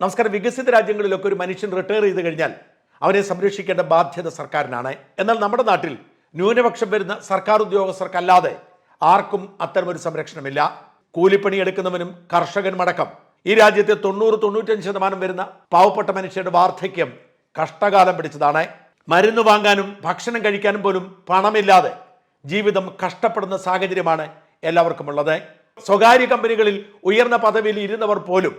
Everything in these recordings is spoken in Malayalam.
നമസ്കാരം. വികസിത രാജ്യങ്ങളിലൊക്കെ ഒരു മനുഷ്യൻ റിട്ടയർ ചെയ്ത് കഴിഞ്ഞാൽ അവരെ സംരക്ഷിക്കേണ്ട ബാധ്യത സർക്കാരിനാണ്. എന്നാൽ നമ്മുടെ നാട്ടിൽ ന്യൂനപക്ഷം വരുന്ന സർക്കാർ ഉദ്യോഗസ്ഥർക്കല്ലാതെ ആർക്കും അത്തരമൊരു സംരക്ഷണമില്ല. കൂലിപ്പണി എടുക്കുന്നവനും കർഷകനും അടക്കം ഈ രാജ്യത്തെ തൊണ്ണൂറ് തൊണ്ണൂറ്റഞ്ച് ശതമാനം വരുന്ന പാവപ്പെട്ട മനുഷ്യരുടെ വാർദ്ധക്യം കഷ്ടകാലം പിടിച്ചതാണ്. മരുന്ന് വാങ്ങാനും ഭക്ഷണം കഴിക്കാനും പോലും പണമില്ലാതെ ജീവിതം കഷ്ടപ്പെടുന്ന സാഹചര്യമാണ് എല്ലാവർക്കും ഉള്ളത് സ്വകാര്യ കമ്പനികളിൽ ഉയർന്ന പദവിയിൽ ഇരുന്നവർ പോലും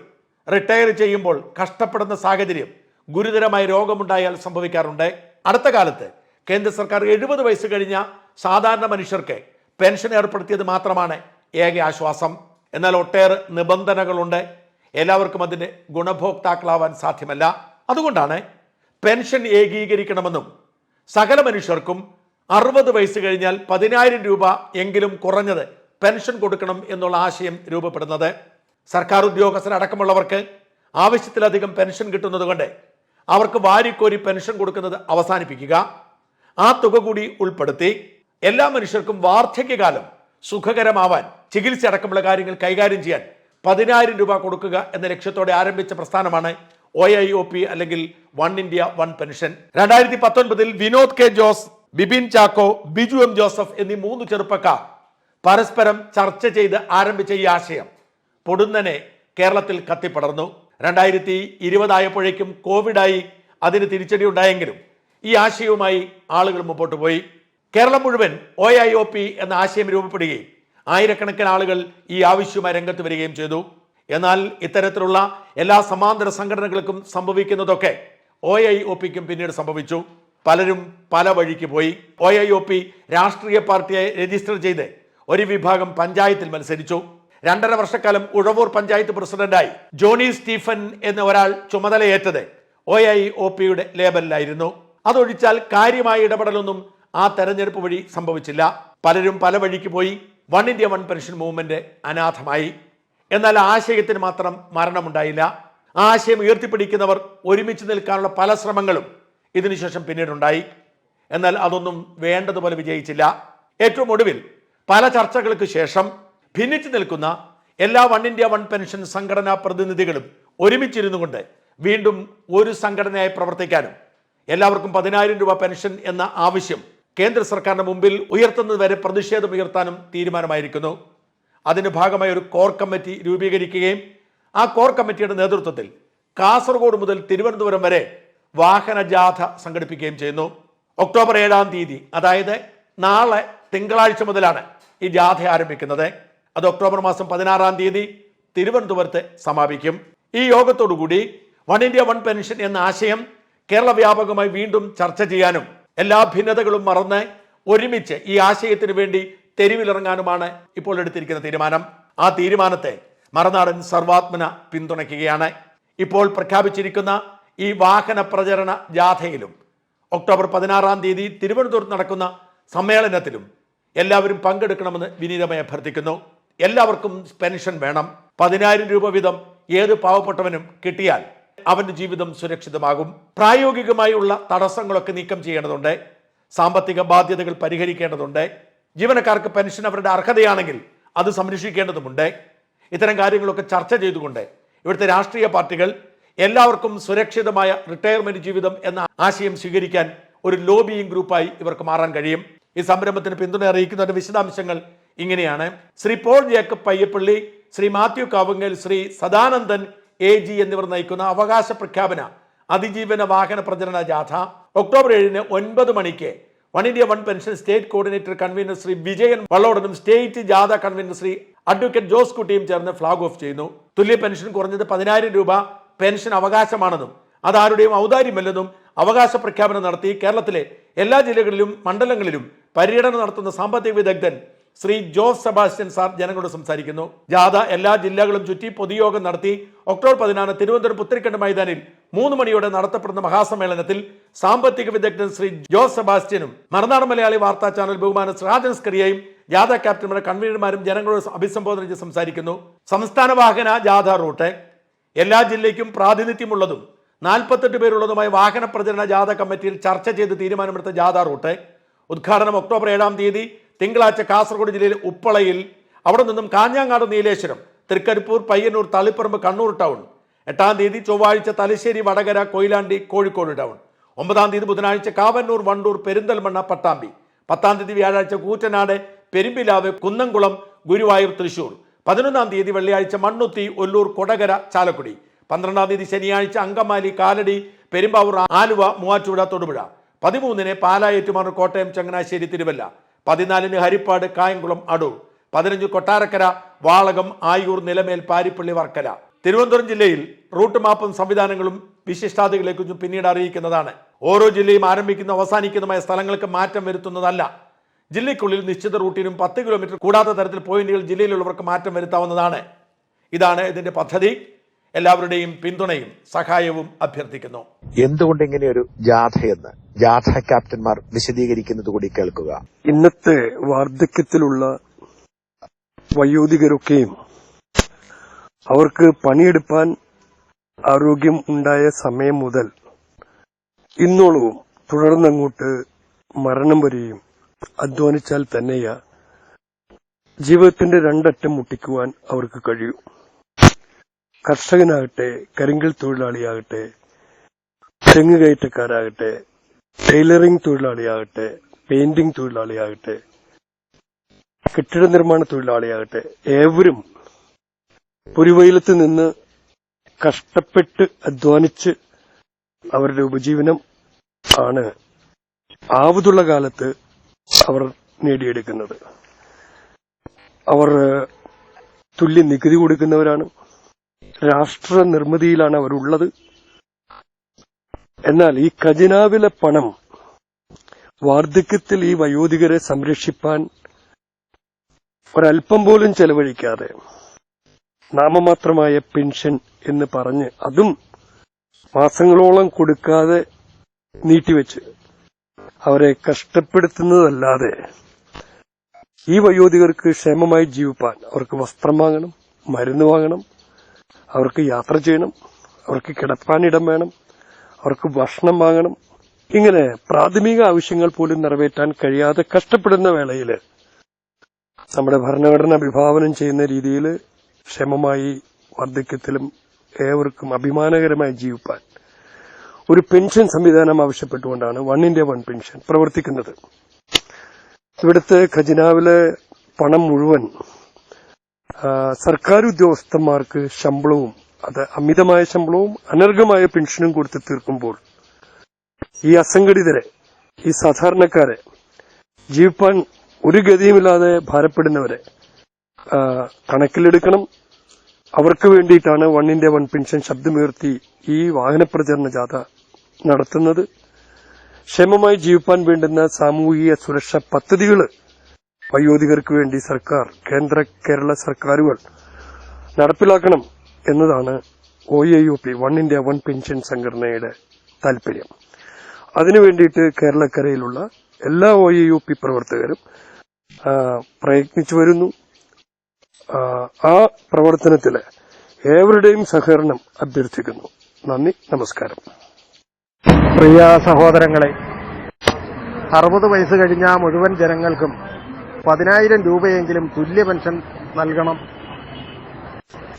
റിട്ടയർ ചെയ്യുമ്പോൾ കഷ്ടപ്പെടുന്ന സാഹചര്യം ഗുരുതരമായ രോഗമുണ്ടായാൽ സംഭവിക്കാറുണ്ട്. അടുത്ത കാലത്ത് കേന്ദ്ര സർക്കാർ എഴുപത് വയസ്സ് കഴിഞ്ഞ സാധാരണ മനുഷ്യർക്ക് പെൻഷൻ ഏർപ്പെടുത്തിയത് മാത്രമാണ് ഏക ആശ്വാസം. എന്നാൽ ഒട്ടേറെ നിബന്ധനകളുണ്ട്. എല്ലാവർക്കും അതിന്റെ ഗുണഭോക്താക്കളാവാൻ സാധ്യമല്ല. അതുകൊണ്ടാണ് പെൻഷൻ ഏകീകരിക്കണമെന്നും സകല മനുഷ്യർക്കും അറുപത് വയസ്സ് കഴിഞ്ഞാൽ പതിനായിരം രൂപ എങ്കിലും കുറഞ്ഞത് പെൻഷൻ കൊടുക്കണം എന്നുള്ള ആശയം രൂപപ്പെടുന്നത്. സർക്കാർ ഉദ്യോഗസ്ഥരടക്കമുള്ളവർക്ക് ആവശ്യത്തിലധികം പെൻഷൻ കിട്ടുന്നത് കൊണ്ട് അവർക്ക് വാരിക്കോരി പെൻഷൻ കൊടുക്കുന്നത് അവസാനിപ്പിക്കുക. ആ തുക കൂടി ഉൾപ്പെടുത്തി എല്ലാ മനുഷ്യർക്കും വാർദ്ധക്യകാലം സുഖകരമാവാൻ ചികിത്സ അടക്കമുള്ള കാര്യങ്ങൾ കൈകാര്യം ചെയ്യാൻ പതിനായിരം രൂപ കൊടുക്കുക എന്ന ലക്ഷ്യത്തോടെ ആരംഭിച്ച പ്രസ്ഥാനമാണ് ഒ ഐ ഒ പി അല്ലെങ്കിൽ വൺ ഇന്ത്യ വൺ പെൻഷൻ. രണ്ടായിരത്തി പത്തൊൻപതിൽ വിനോദ് കെ ജോസ് ബിബിൻ ചാക്കോ ബിജു എം ജോസഫ് എന്നീ മൂന്ന് ചെറുപ്പക്കാർ പരസ്പരം ചർച്ച ചെയ്ത് ആരംഭിച്ച ഈ ആശയം. പൊടുന്നനെ കേരളത്തിൽ കത്തിപ്പടർന്നു. രണ്ടായിരത്തി ഇരുപതായപ്പോഴേക്കും കോവിഡായി അതിന് തിരിച്ചടി ഉണ്ടായെങ്കിലും ഈ ആശയവുമായി ആളുകൾ മുമ്പോട്ട് പോയി. കേരളം മുഴുവൻ ഒ ഐ ഒ പി എന്ന ആശയം രൂപപ്പെടുകയും ആയിരക്കണക്കിന് ആളുകൾ ഈ ആവശ്യവുമായി രംഗത്ത് വരികയും ചെയ്തു. എന്നാൽ ഇത്തരത്തിലുള്ള എല്ലാ സമാന്തര സംഘടനകൾക്കും സംഭവിക്കുന്നതൊക്കെ ഒ ഐ ഒ പിക്കും പിന്നീട് സംഭവിച്ചു. പലരും പല വഴിക്ക് പോയി. ഒ ഐ ഒ പി രാഷ്ട്രീയ പാർട്ടിയെ രജിസ്റ്റർ ചെയ്ത് ഒരു വിഭാഗം പഞ്ചായത്തിൽ മത്സരിച്ചു. രണ്ടര വർഷക്കാലം ഉഴവൂർ പഞ്ചായത്ത് പ്രസിഡന്റായി ജോണി സ്റ്റീഫൻ എന്ന ഒരാൾ ചുമതലയേറ്റത് ഒ ഐ ഒ പിയുടെ ലേബലിലായിരുന്നു. അതൊഴിച്ചാൽ കാര്യമായ ഇടപെടലൊന്നും ആ തെരഞ്ഞെടുപ്പ് വഴി സംഭവിച്ചില്ല. പലരും പല വഴിക്ക് പോയി one India one pension movement അനാഥമായി. എന്നാൽ ആശയത്തിന് മാത്രം മരണമുണ്ടായില്ല. ആശയം ഉയർത്തിപ്പിടിക്കുന്നവർ ഒരുമിച്ച് നിൽക്കാനുള്ള പല ശ്രമങ്ങളും ഇതിനുശേഷം പിന്നീടുണ്ടായി. എന്നാൽ അതൊന്നും വേണ്ടതുപോലെ വിജയിച്ചില്ല. ഏറ്റവും ഒടുവിൽ പല ചർച്ചകൾക്ക് ശേഷം ഭിന്നിച്ചു നിൽക്കുന്ന എല്ലാ വൺ ഇന്ത്യ വൺ പെൻഷൻ സംഘടനാ പ്രതിനിധികളും ഒരുമിച്ചിരുന്നു കൊണ്ട് വീണ്ടും ഒരു സംഘടനയായി പ്രവർത്തിക്കാനും എല്ലാവർക്കും പതിനായിരം രൂപ പെൻഷൻ എന്ന ആവശ്യം കേന്ദ്ര സർക്കാരിന് മുമ്പിൽ ഉയർത്തുന്നത് വരെ പ്രതിഷേധം ഉയർത്താനും തീരുമാനമായിരിക്കുന്നു. അതിന്റെ ഭാഗമായി ഒരു കോർ കമ്മിറ്റി രൂപീകരിക്കുകയും ആ കോർ കമ്മിറ്റിയുടെ നേതൃത്വത്തിൽ കാസർഗോഡ് മുതൽ തിരുവനന്തപുരം വരെ വാഹന ജാഥ സംഘടിപ്പിക്കുകയും ചെയ്യുന്നു. ഒക്ടോബർ ഏഴാം തീയതി അതായത് നാളെ തിങ്കളാഴ്ച മുതലാണ് ഈ ജാഥ ആരംഭിക്കുന്നത്. അത് ഒക്ടോബർ മാസം പതിനാറാം തീയതി തിരുവനന്തപുരത്ത് സമാപിക്കും. ഈ യോഗത്തോടുകൂടി വൺ ഇന്ത്യ വൺ പെൻഷൻ എന്ന ആശയം കേരള വ്യാപകമായി വീണ്ടും ചർച്ച ചെയ്യാനും എല്ലാ ഭിന്നതകളും മറന്ന് ഒരുമിച്ച് ഈ ആശയത്തിന് വേണ്ടി തെരുവിലിറങ്ങാനുമാണ് ഇപ്പോൾ എടുത്തിരിക്കുന്ന തീരുമാനം. ആ തീരുമാനത്തെ മറുനാടൻ സർവാത്മന പിന്തുണയ്ക്കുകയാണ്. ഇപ്പോൾ പ്രഖ്യാപിച്ചിരിക്കുന്ന ഈ വാഹന പ്രചരണ ജാഥയിലും ഒക്ടോബർ പതിനാറാം തീയതി തിരുവനന്തപുരത്ത് നടക്കുന്ന സമ്മേളനത്തിലും എല്ലാവരും പങ്കെടുക്കണമെന്ന് വിനീതമായി അഭ്യർത്ഥിക്കുന്നു. എല്ലാവർക്കും പെൻഷൻ വേണം. പതിനായിരം രൂപ വീതം ഏത് പാവപ്പെട്ടവനും കിട്ടിയാൽ അവന്റെ ജീവിതം സുരക്ഷിതമാകും. പ്രായോഗികമായുള്ള തടസ്സങ്ങളൊക്കെ നീക്കം ചെയ്യേണ്ടതുണ്ട്. സാമ്പത്തിക ബാധ്യതകൾ പരിഹരിക്കേണ്ടതുണ്ട്. ജീവനക്കാർക്ക് പെൻഷൻ അവരുടെ അർഹതയാണെങ്കിൽ അത് സംരക്ഷിക്കേണ്ടതുമുണ്ട്. ഇത്തരം കാര്യങ്ങളൊക്കെ ചർച്ച ചെയ്തുകൊണ്ട് ഇവിടുത്തെ രാഷ്ട്രീയ പാർട്ടികൾ എല്ലാവർക്കും സുരക്ഷിതമായ റിട്ടയർമെന്റ് ജീവിതം എന്ന ആശയം സ്വീകരിക്കാൻ ഒരു ലോബിയിങ് ഗ്രൂപ്പായി ഇവർക്ക് മാറാൻ കഴിയും. ഈ സംരംഭത്തിന് പിന്തുണ അറിയിക്കുന്നതിന്റെ വിശദാംശങ്ങൾ ഇങ്ങനെയാണ് ശ്രീ പോൾ ജേക്കബ് പയ്യപ്പള്ളി ശ്രീ മാത്യു കാവുങ്ങൽ ശ്രീ സദാനന്ദൻ എ ജി എന്നിവർ നയിക്കുന്ന അവകാശ പ്രഖ്യാപന അതിജീവന വാഹന പ്രചരണ ജാഥ ഒക്ടോബർ ഏഴിന് ഒൻപത് മണിക്ക്. One India one pension state coordinator convener Shri Vijayan വള്ളോടനും state ജാഥ കൺവീനർ ശ്രീ അഡ്വക്കേറ്റ് ജോസ് കുട്ടിയും ചേർന്ന് ഫ്ളാഗ് ഓഫ് ചെയ്യുന്നു. തുല്യ പെൻഷൻ കുറഞ്ഞത് പതിനായിരം രൂപ പെൻഷൻ അവകാശമാണെന്നും അതാരുടെയും ഔദാര്യമല്ലെന്നും അവകാശ പ്രഖ്യാപനം നടത്തി കേരളത്തിലെ എല്ലാ ജില്ലകളിലും മണ്ഡലങ്ങളിലും പര്യടനം നടത്തുന്ന സാമ്പത്തിക വിദഗ്ധൻ ശ്രീ ജോസ് സെബാസ്റ്റ്യൻ സാർ ജനങ്ങളോട് സംസാരിക്കുന്നു. ജാഥ എല്ലാ ജില്ലകളും ചുറ്റി പൊതുയോഗം നടത്തി ഒക്ടോബർ പതിനാറ് തിരുവനന്തപുരം പുത്തരിക്കണ്ട മൈതാനിൽ മൂന്ന് മണിയോടെ നടത്തപ്പെടുന്ന മഹാസമ്മേളനത്തിൽ സാമ്പത്തിക വിദഗ്ധൻ ശ്രീ ജോസ് സെബാസ്റ്റ്യനും മറുനാട് മലയാളി വാർത്താ ചാനൽ ബഹുമാന ശ്രാജൻ സ്കറിയയും ജാഥ ക്യാപ്റ്റന്മാരും കൺവീനർമാരും ജനങ്ങളോട് അഭിസംബോധന ചെയ്ത് സംസാരിക്കുന്നു. സംസ്ഥാന വാഹന ജാഥ റൂട്ട്. എല്ലാ ജില്ലയ്ക്കും പ്രാതിനിധ്യമുള്ളതും നാൽപ്പത്തെട്ട് പേരുള്ളതുമായ വാഹന പ്രചരണ ജാഥ കമ്മിറ്റിയിൽ ചർച്ച ചെയ്ത് തീരുമാനമെടുത്ത ജാഥ റൂട്ട്. ഉദ്ഘാടനം ഒക്ടോബർ ഏഴാം തീയതി തിങ്കളാഴ്ച കാസർഗോഡ് ജില്ലയിലെ ഉപ്പളയിൽ അവിടെ നിന്നും കാഞ്ഞാങ്ങാട് നീലേശ്വരം തൃക്കരിപ്പൂർ പയ്യന്നൂർ തളിപ്പറമ്പ് കണ്ണൂർ ടൗൺ. എട്ടാം തീയതി ചൊവ്വാഴ്ച തലശ്ശേരി വടകര കൊയിലാണ്ടി കോഴിക്കോട് ടൗൺ. ഒമ്പതാം തീയതി ബുധനാഴ്ച കാവന്നൂർ വണ്ടൂർ പെരിന്തൽമണ്ണ പട്ടാമ്പി. പത്താം തീയതി വ്യാഴാഴ്ച കൂറ്റനാട് പെരുമ്പിലാവ് കുന്നംകുളം ഗുരുവായൂർ തൃശൂർ. പതിനൊന്നാം തീയതി വെള്ളിയാഴ്ച മണ്ണുത്തി ഒല്ലൂർ കൊടകര ചാലക്കുടി. പന്ത്രണ്ടാം തീയതി ശനിയാഴ്ച അങ്കമാലി കാലടി പെരുമ്പാവൂർ ആലുവ മൂവാറ്റുപുഴ തൊടുപുഴ. പതിമൂന്നിന് പാലാ ഏറ്റുമാനൂർ കോട്ടയം ചങ്ങനാശ്ശേരി തിരുവല്ല. പതിനാലിന് ഹരിപ്പാട് കായംകുളം അടൂർ. പതിനഞ്ച് കൊട്ടാരക്കര വാളകം ആയൂർ നിലമേൽ പാരിപ്പള്ളി വർക്കല. തിരുവനന്തപുരം ജില്ലയിൽ റൂട്ട് മാപ്പും സംവിധാനങ്ങളും വിശിഷ്ടാതികളെക്കുറിച്ചും പിന്നീട് അറിയിക്കുന്നതാണ്. ഓരോ ജില്ലയും ആരംഭിക്കുന്ന അവസാനിക്കുന്നതുമായ സ്ഥലങ്ങൾക്ക് മാറ്റം വരുത്തുന്നതല്ല. ജില്ലയ്ക്കുള്ളിൽ നിശ്ചിത റൂട്ടിനും പത്ത് കിലോമീറ്റർ കൂടാത്ത തരത്തിൽ പോയിന്റുകൾ ജില്ലയിലുള്ളവർക്ക് മാറ്റം വരുത്താവുന്നതാണ്. ഇതാണ് ഇതിന്റെ പദ്ധതി. എല്ലാവരുടെയും പിന്തുണയും സഹായവും അഭ്യർത്ഥിക്കുന്നു. എന്തുകൊണ്ട് ഇങ്ങനെയൊരു ജാഥയെന്ന്? ജാഥ ക്യാപ്റ്റന്മാർ വിശദീകരിക്കുന്നത് കൂടി കേൾക്കുക. ഇന്നത്തെ വാർദ്ധക്യത്തിലുള്ള വയോധികരൊക്കെയും അവർക്ക് പണിയെടുപ്പാൻ ആരോഗ്യം ഉണ്ടായ സമയം മുതൽ ഇന്നോളവും തുടർന്നങ്ങോട്ട് മരണം വരെയും അധ്വാനിച്ചാൽ തന്നെയാ ജീവിതത്തിന്റെ രണ്ടറ്റം മുട്ടിക്കുവാൻ അവർക്ക് കഴിയൂ. കർഷകനാകട്ടെ കരിങ്കൽ തൊഴിലാളിയാകട്ടെ തെങ്ങ് കയറ്റക്കാരാകട്ടെ ടൈലറിംഗ് തൊഴിലാളിയാകട്ടെ പെയിന്റിംഗ് തൊഴിലാളിയാകട്ടെ കെട്ടിട നിർമ്മാണ തൊഴിലാളിയാകട്ടെ ഏവരും പുരുവയിലത്ത് നിന്ന് കഷ്ടപ്പെട്ട് അധ്വാനിച്ച് അവരുടെ ഉപജീവനം ആണ് ആവതുള്ള കാലത്ത് അവർ നേടിയെടുക്കുന്നത്. അവർ തുല്യ നികുതി കൊടുക്കുന്നവരാണ്. രാഷ്ട്ര നിർമ്മിതിയിലാണ് അവരുള്ളത്. എന്നാൽ ഈ ഖജനാവിലെ പണം വാർദ്ധക്യത്തിൽ ഈ വയോധികരെ സംരക്ഷിപ്പാൻ ഒരൽപ്പം പോലും ചെലവഴിക്കാതെ നാമമാത്രമായ പെൻഷൻ എന്ന് പറഞ്ഞ് അതും മാസങ്ങളോളം കൊടുക്കാതെ നീട്ടിവെച്ച് അവരെ കഷ്ടപ്പെടുത്തുന്നതല്ലാതെ ഈ വയോധികർക്ക് ക്ഷേമമായി ജീവിപ്പാൻ അവർക്ക് വസ്ത്രം വാങ്ങണം മരുന്ന് വാങ്ങണം അവർക്ക് യാത്ര ചെയ്യണം അവർക്ക് കിടപ്പാനിടം വേണം. അവർക്ക് ഭക്ഷണം വാങ്ങണം. ഇങ്ങനെ പ്രാഥമിക ആവശ്യങ്ങൾ പോലും നിറവേറ്റാൻ കഴിയാതെ കഷ്ടപ്പെടുന്ന വേളയിൽ നമ്മുടെ ഭരണഘടന വിഭാവനം ചെയ്യുന്ന രീതിയിൽ ക്ഷമമായി വാർദ്ധക്യത്തിലും ഏവർക്കും അഭിമാനകരമായി ജീവിപ്പാൻ ഒരു പെൻഷൻ സംവിധാനം ആവശ്യപ്പെട്ടുകൊണ്ടാണ് വൺ ഇന്ത്യ വൺ പെൻഷൻ പ്രവർത്തിക്കുന്നത്. ഇവിടുത്തെ ഖജനാവിലെ പണം മുഴുവൻ സർക്കാർ ഉദ്യോഗസ്ഥന്മാർക്ക് ശമ്പളവും അത് അമിതമായ ശമ്പളവും അനർഘമായ പെൻഷനും കൊടുത്ത് തീർക്കുമ്പോൾ ഈ അസംഘടിതരെ ഈ സാധാരണക്കാരെ ജീവിപ്പാൻ ഒരു ഗതിയുമില്ലാതെ ഭാരപ്പെടുന്നവരെ കണക്കിലെടുക്കണം. അവർക്ക് വേണ്ടിയിട്ടാണ് വൺ ഇന്ത്യ വൺ പെൻഷൻ ശബ്ദമുയർത്തി ഈ വാഹന പ്രചരണ ജാഥ നടത്തുന്നത്. ക്ഷേമമായി ജീവിപ്പാൻ വേണ്ടുന്ന സാമൂഹിക സുരക്ഷാ പദ്ധതികൾ വയോധികർക്ക് വേണ്ടി സർക്കാർ കേന്ദ്ര കേരള സർക്കാരുകൾ നടപ്പിലാക്കണം. എന്നതാണ് O A U P one India one pension സംഘടനയുടെ താൽപര്യം. അതിനു വേണ്ടിയിട്ട് കേരളക്കരയിലുള്ള എല്ലാ ഒ എ യു പി പ്രവർത്തകരും പ്രയത്നിച്ചു വരുന്നു. ആ പ്രവർത്തനത്തിൽ ഏവരുടെയും സഹകരണം അഭ്യർത്ഥിക്കുന്നു. നന്ദി നമസ്കാരം. പ്രിയ സഹോദരങ്ങളെ അറുപത് വയസ്സ് കഴിഞ്ഞ മുഴുവൻ ജനങ്ങൾക്കും പതിനായിരം രൂപയെങ്കിലും തുല്യ പെൻഷൻ നൽകണം.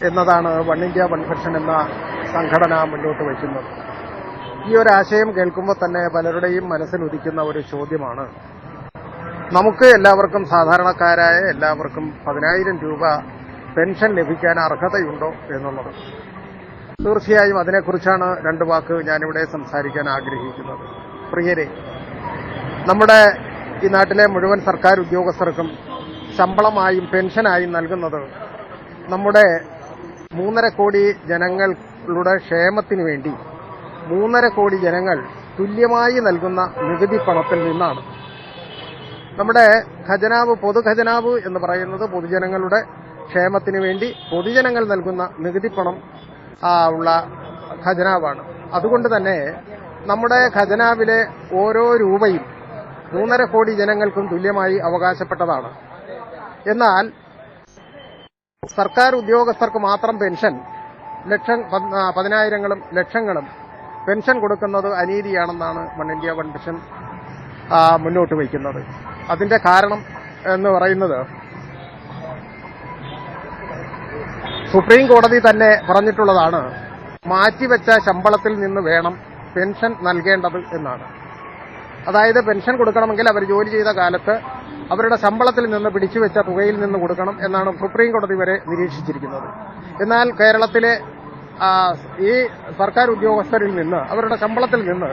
എന്നതാണ് വൺ ഇന്ത്യ വൺ പെൻഷൻ എന്ന സംഘടന മുന്നോട്ട് വയ്ക്കുന്നത്. ഈ ഒരു ആശയം കേൾക്കുമ്പോൾ തന്നെ പലരുടെയും മനസ്സിൽ ഉദിക്കുന്ന ഒരു ചോദ്യമാണ്. നമുക്ക് എല്ലാവർക്കും സാധാരണക്കാരായ എല്ലാവർക്കും പതിനായിരം രൂപ പെൻഷൻ ലഭിക്കാൻ അർഹതയുണ്ടോ എന്നുള്ളത്. തീർച്ചയായും അതിനെക്കുറിച്ചാണ് രണ്ട് വാക്ക് ഞാനിവിടെ സംസാരിക്കാൻ ആഗ്രഹിക്കുന്നത്. പ്രിയരെ നമ്മുടെ ഈ നാട്ടിലെ മുഴുവൻ സർക്കാർ ഉദ്യോഗസ്ഥർക്കും ശമ്പളമായും പെൻഷനായും നൽകുന്നത് നമ്മുടെ മൂന്നര കോടി ജനങ്ങളുടെ ക്ഷേമത്തിനു വേണ്ടി മൂന്നര കോടി ജനങ്ങൾ തുല്യമായി നൽകുന്ന നികുതി പണത്തിൽ നിന്നാണ്. നമ്മുടെ ഖജനാവ് പൊതുഖജനാവ് എന്ന് പറയുന്നത് പൊതുജനങ്ങളുടെ ക്ഷേമത്തിന് വേണ്ടി പൊതുജനങ്ങൾ നൽകുന്ന നികുതി പണം ഉള്ള ഖജനാവാണ്. അതുകൊണ്ട് തന്നെ നമ്മുടെ ഖജനാവിലെ ഓരോ രൂപയും മൂന്നര കോടി ജനങ്ങൾക്കും തുല്യമായി അവകാശപ്പെട്ടതാണ്. എന്നാൽ സർക്കാർ ഉദ്യോഗസ്ഥർക്ക് മാത്രം പെൻഷൻ ലക്ഷം പതിനായിരങ്ങളും ലക്ഷങ്ങളും പെൻഷൻ കൊടുക്കുന്നത് അനീതിയാണെന്നാണ് വൺ ഇന്ത്യ വൺ പെൻഷൻ മുന്നോട്ട് വയ്ക്കുന്നത്. അതിന്റെ കാരണം എന്ന് പറയുന്നത് സുപ്രീം കോടതി തന്നെ പറഞ്ഞിട്ടുള്ളതാണ് മാറ്റിവെച്ച ശമ്പളത്തിൽ നിന്ന് വേണം പെൻഷൻ നൽകേണ്ടത് എന്നാണ്. അതായത് പെൻഷൻ കൊടുക്കണമെങ്കിൽ അവർ ജോലി ചെയ്ത കാലത്ത് അവരുടെ ശമ്പളത്തിൽ നിന്ന് പിടിച്ചുവെച്ച തുകയിൽ നിന്ന് കൊടുക്കണം എന്നാണ് സുപ്രീം കോടതി വരെ നിരീക്ഷിച്ചിരിക്കുന്നത്. എന്നാൽ കേരളത്തിലെ ഈ സർക്കാർ ഉദ്യോഗസ്ഥരിൽ നിന്ന് അവരുടെ ശമ്പളത്തിൽ നിന്ന്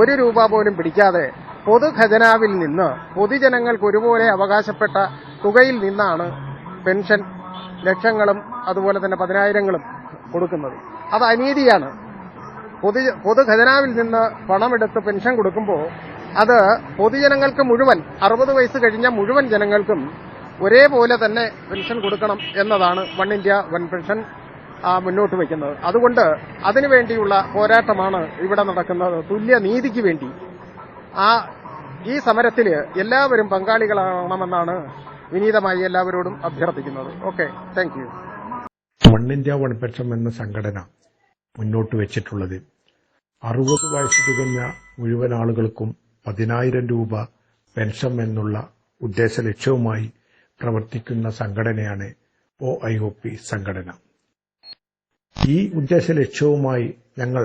ഒരു രൂപ പോലും പിടിക്കാതെ പൊതുഖജനാവിൽ നിന്ന് പൊതുജനങ്ങൾക്ക് ഒരുപോലെ അവകാശപ്പെട്ട തുകയിൽ നിന്നാണ് പെൻഷൻ ലക്ഷങ്ങളും അതുപോലെ തന്നെ പതിനായിരങ്ങളും കൊടുക്കുന്നത്. അത് അനീതിയാണ്. പൊതു പൊതുഖജനാവിൽ നിന്ന് പണമെടുത്ത് പെൻഷൻ കൊടുക്കുമ്പോൾ അത് പൊതുജനങ്ങൾക്ക് മുഴുവൻ അറുപത് വയസ്സ് കഴിഞ്ഞ മുഴുവൻ ജനങ്ങൾക്കും ഒരേപോലെ തന്നെ പെൻഷൻ കൊടുക്കണം എന്നതാണ് വൺ ഇന്ത്യ വൺ പെൻഷൻ മുന്നോട്ട് വയ്ക്കുന്നത്. അതുകൊണ്ട് അതിനുവേണ്ടിയുള്ള പോരാട്ടമാണ് ഇവിടെ നടക്കുന്നത്. തുല്യ നീതിക്ക് വേണ്ടി. ആ ഈ സമരത്തിൽ എല്ലാവരും പങ്കാളികളാകണമെന്നാണ് വിനീതമായി എല്ലാവരോടും അഭ്യർത്ഥിക്കുന്നത്. Okay thank you one India one pension എന്ന സംഘടന മുന്നോട്ട് വെച്ചിട്ടുള്ളത് അറുപത് വയസ്സ് തികഞ്ഞ മുഴുവൻ ആളുകൾക്കും പതിനായിരം രൂപ പെൻഷൻ എന്നുള്ള ഉദ്ദേശ ലക്ഷ്യവുമായി പ്രവർത്തിക്കുന്ന സംഘടനയാണ് ഒ ഐ ഒ പി സംഘടന. ഈ ഉദ്ദേശ ലക്ഷ്യവുമായി ഞങ്ങൾ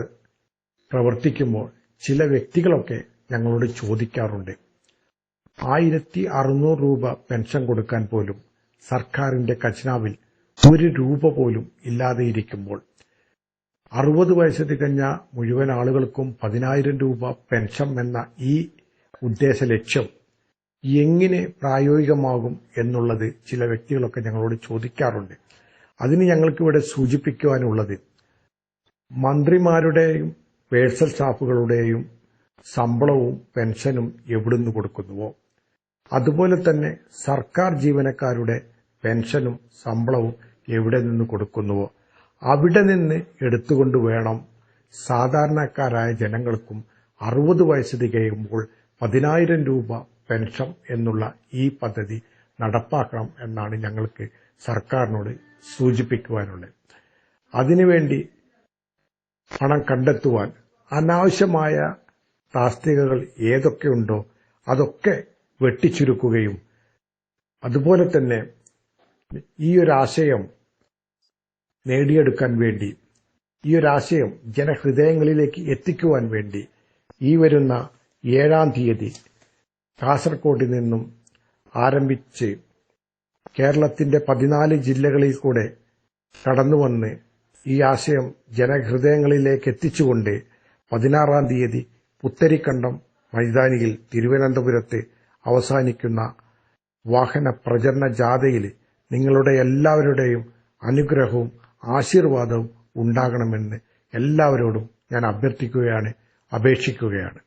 പ്രവർത്തിക്കുമ്പോൾ ചില വ്യക്തികളൊക്കെ ഞങ്ങളോട് ചോദിക്കാറുണ്ട്. ആയിരത്തി അറുന്നൂറ് രൂപ പെൻഷൻ കൊടുക്കാൻ പോലും സർക്കാരിന്റെ ഖജനാവിൽ ഒരു രൂപ പോലും ഇല്ലാതെ ഇരിക്കുമ്പോൾ അറുപത് വയസ്സ് തികഞ്ഞ മുഴുവൻ ആളുകൾക്കും പതിനായിരം രൂപ പെൻഷൻ എന്ന ഈ ഉദ്ദേശ ലക്ഷ്യം എങ്ങനെ പ്രായോഗികമാകും എന്നുള്ളത് ചില വ്യക്തികളൊക്കെ ഞങ്ങളോട് ചോദിക്കാറുണ്ട്. അതിന് ഞങ്ങൾക്കിവിടെ സൂചിപ്പിക്കുവാനുള്ളത് മന്ത്രിമാരുടെയും പേഴ്സണൽ സ്റ്റാഫുകളുടെയും ശമ്പളവും പെൻഷനും എവിടുന്ന് കൊടുക്കുന്നുവോ? അതുപോലെ തന്നെ സർക്കാർ ജീവനക്കാരുടെ പെൻഷനും ശമ്പളവും എവിടെ നിന്ന് കൊടുക്കുന്നുവോ? അവിടെ നിന്ന് എടുത്തുകൊണ്ട് വേണം. സാധാരണക്കാരായ ജനങ്ങൾക്കും അറുപത് വയസ്സ് തികയുമ്പോൾ പതിനായിരം രൂപ പെൻഷൻ എന്നുള്ള ഈ പദ്ധതി നടപ്പാക്കണം എന്നാണ് ഞങ്ങൾക്ക് സർക്കാരിനോട് സൂചിപ്പിക്കുവാനുള്ളത്. അതിനുവേണ്ടി പണം കണ്ടെത്തുവാൻ അനാവശ്യമായ താസ്തികകൾ ഏതൊക്കെയുണ്ടോ അതൊക്കെ വെട്ടിച്ചുരുക്കുകയും അതുപോലെ തന്നെ ഈ ഒരു ആശയം നേടിയെടുക്കാൻ വേണ്ടി ഈ ഒരു ആശയം ജനഹൃദയങ്ങളിലേക്ക് എത്തിക്കുവാൻ വേണ്ടി ഈ വരുന്ന ഏഴാം തീയതി കാസർകോട്ടിൽ നിന്നും ആരംഭിച്ച് കേരളത്തിന്റെ പതിനാല് ജില്ലകളിൽ കൂടെ കടന്നുവന്ന് ഈ ആശയം ജനഹൃദയങ്ങളിലേക്ക് എത്തിച്ചുകൊണ്ട് പതിനാറാം തീയതി പുത്തരിക്കണ്ടം മൈതാനിയിൽ തിരുവനന്തപുരത്ത് അവസാനിക്കുന്ന വാഹന പ്രചരണ ജാഥയിൽ നിങ്ങളുടെ എല്ലാവരുടെയും അനുഗ്രഹവും ആശീർവാദവും ഉണ്ടാകണമെന്ന് എല്ലാവരോടും ഞാൻ അഭ്യർത്ഥിക്കുകയാണ് അപേക്ഷിക്കുകയാണ്.